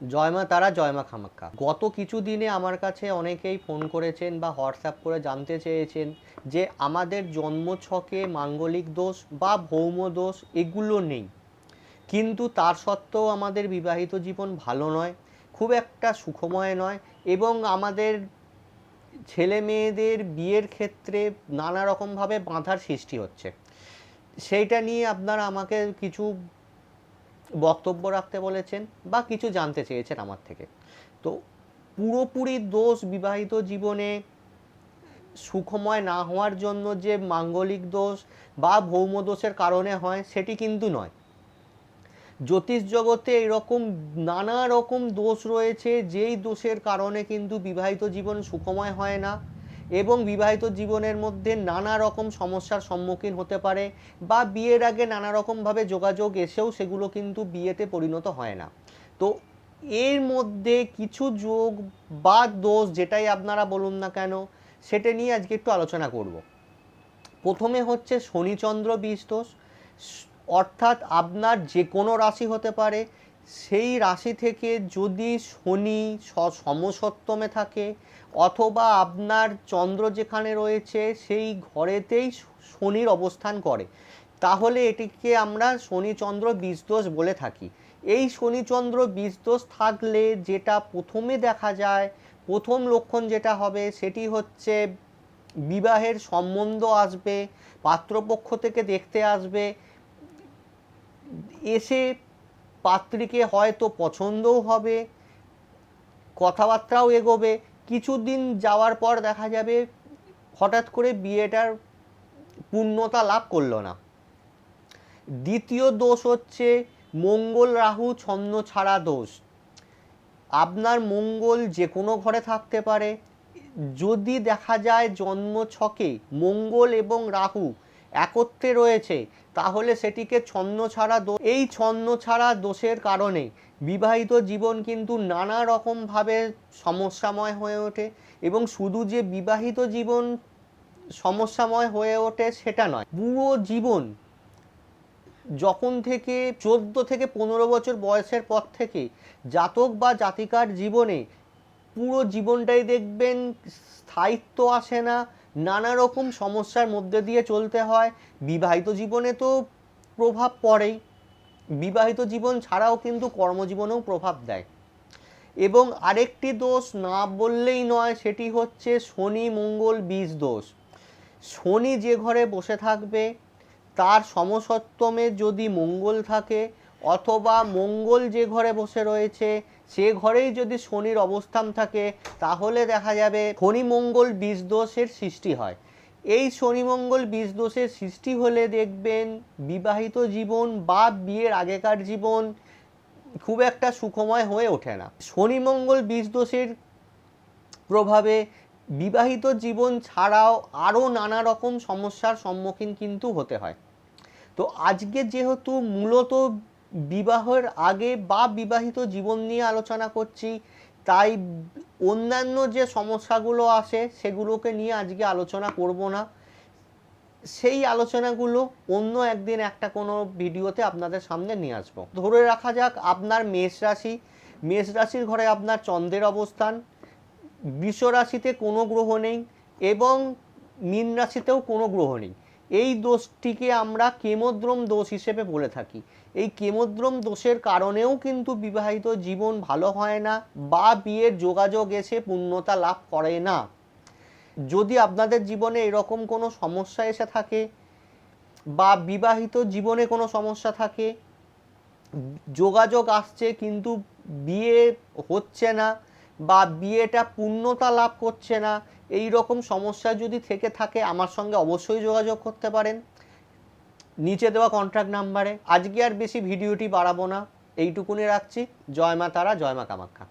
জয় মা তারা, জয় মা খামাক্কা। গত কিছু দিনে আমার কাছে অনেকেই ফোন করেছেন বা হোয়াটসঅ্যাপ করে জানতে চেয়েছেন যে আমাদের জন্মছকে মাঙ্গলিক দোষ বা ভৌম দোষ এগুলো নেই। কিন্তু তার সত্ত্বেও আমাদের বিবাহিত জীবন ভালো নয়, খুব একটা সুখময় নয় এবং আমাদের ছেলে মেয়েদের বিয়ের ক্ষেত্রে নানা রকমভাবে বাধার সৃষ্টি হচ্ছে। সেইটা নিয়ে আপনারা আমাকে কিছু বক্তব্য রাখতে বলেছেন বা কিছু জানতে চেয়েছেন আমার থেকে। তো পুরোপুরি দোষ বিবাহিত জীবনে সুখময় না হওয়ার জন্য যে মাঙ্গলিক দোষ বা ভৌম দোষের কারণে হয়, সেটি কিন্তু নয়। জ্যোতিষ জগতে এরকম নানা রকম দোষ রয়েছে, যেই দোষের কারণে কিন্তু বিবাহিত জীবন সুখময় হয় না। এবং বিবাহিত জীবনের মধ্যে নানা রকম সমস্যার সম্মুখীন হতে পারে বা বিয়ের আগে নানা রকমভাবে যোগাযোগ এসেও সেগুলো কিন্তু বিয়েতে পরিণত হয় না। তো এর মধ্যে কিছু যোগ বা দোষ যেটাই আপনারা বলুন না কেন, সেটা নিয়ে আজকে একটু আলোচনা করব। প্রথমে হচ্ছে শনিচন্দ্র বিষ দোষ, অর্থাৎ আপনার যে কোনো রাশি হতে পারে সেই রাশি থেকে যদি শনি স- সমসপ্তমে থাকে, অথবা আপনার চন্দ্র যেখানে রয়েছে, সেই ঘরেতেই শনির অবস্থান করে। তাহলে এটিকে আমরা শনিচন্দ্র বীজদোষ বলে থাকি। এই শনিচন্দ্র বীজদোষ থাকলে যেটা প্রথমে দেখা যায়, প্রথম লক্ষণ যেটা হবে, সেটি হচ্ছে বিবাহের সম্বন্ধ আসবে, পাত্রপক্ষ থেকে দেখতে আসবে, এসে পাত্রীকে হয়তো পছন্দও হবে, কথাবার্তাও এগোবে, কিছুদিন যাওয়ার পর দেখা যাবে হঠাৎ করে বিয়েটার পূর্ণতা লাভ করল না। দ্বিতীয় দোষ হচ্ছে মঙ্গল রাহু ছন্ন ছাড়া দোষ। আপনার মঙ্গল যে কোনো ঘরে থাকতে পারে। যদি দেখা যায় জন্ম ছকে মঙ্গল এবং রাহু একত্রে রয়েছে, তাহলে সেটিকে ছন্ন ছাড়া এই ছন্ন ছাড়া দোষের কারণে বিবাহিত জীবন কিন্তু নানা রকমভাবে সমস্যাময় হয়ে ওঠে এবং শুধু যে বিবাহিত জীবন সমস্যাময় হয়ে ওঠে সেটা নয়। পুরো জীবন যখন থেকে চোদ্দ থেকে পনেরো বছর বয়সের পর থেকে জাতক বা জাতিকার জীবনে পুরো জীবনটাই দেখবেন স্থায়িত্ব আসে না নানা রকম সমস্যার মধ্যে দিয়ে চলতে হয়। বিবাহিত জীবনে তো প্রভাব পড়েই। বিবাহিত জীবন ছাড়াও কিন্তু কর্মজীবনেও প্রভাব দেয়। এবং আরেকটি দোষ না বললেই নয়, সেটি হচ্ছে শনি, মঙ্গল, বীজ দোষ। শনি যে ঘরে বসে থাকবে, তার সমসপ্তমে যদি মঙ্গল থাকে অথবা মঙ্গল যে ঘরে বসে রয়েছে, সে ঘরেই যদি শনির অবস্থান থাকে, তাহলে দেখা যাবে শনি মঙ্গল বীজ দোষের সৃষ্টি হয়। এই শনি মঙ্গল বীজ দোষের সৃষ্টি হলে দেখবেন বিবাহিত জীবন বা বিয়ের আগেকার জীবন খুব একটা সুখময় হয়ে ওঠে না। শনি মঙ্গল বীজ দোষের প্রভাবে বিবাহিত জীবন ছাড়াও আরও নানা রকম সমস্যার সম্মুখীন কিন্তু হতে হয়। তো আজকে যেহেতু মূলত বিবাহের আগে বা বিবাহিত জীবন নিয়ে আলোচনা করছি, তাই অন্যান্য যে সমস্যাগুলো আসে সেগুলোকে নিয়ে আজকে আলোচনা করব না। সেই আলোচনাগুলো অন্য একদিন একটা কোনো ভিডিওতে আপনাদের সামনে নিয়ে আসব। ধরে রাখা যাক আপনার মেষ রাশি। মেষ রাশির ঘরে আপনার চন্দ্রের অবস্থান। বৃষ রাশিতে কোনো গ্রহ নেই এবং মীন রাশিতেও কোনো গ্রহ নেই। এই দোষটিকে আমরা কেমোদ্রম দোষ হিসেবে বলে থাকি। এই কেমোদ্রম দোষের কারণেও কিন্তু বিবাহিত জীবন ভালো হয় না বা বিয়ের যোগাযোগ এসে পূর্ণতা লাভ করে না। যদি আপনাদের জীবনে এরকম কোনো সমস্যা এসে থাকে বা বিবাহিত জীবনে কোনো সমস্যা থাকে, যোগাযোগ আসছে কিন্তু বিয়ে হচ্ছে না বা বিয়েটা পূর্ণতা লাভ করছে না এই রকম সমস্যা যদি থেকে থাকে, আমার সঙ্গে অবশ্যই যোগাযোগ করতে পারেন। নিচে দেওয়া কন্ট্যাক্ট নাম্বারে আজকে আর বেশি ভিডিওটি বাড়াবো না। এইটুকুনি রাখছি। জয় মা তারা, জয় মা কামাখ্যা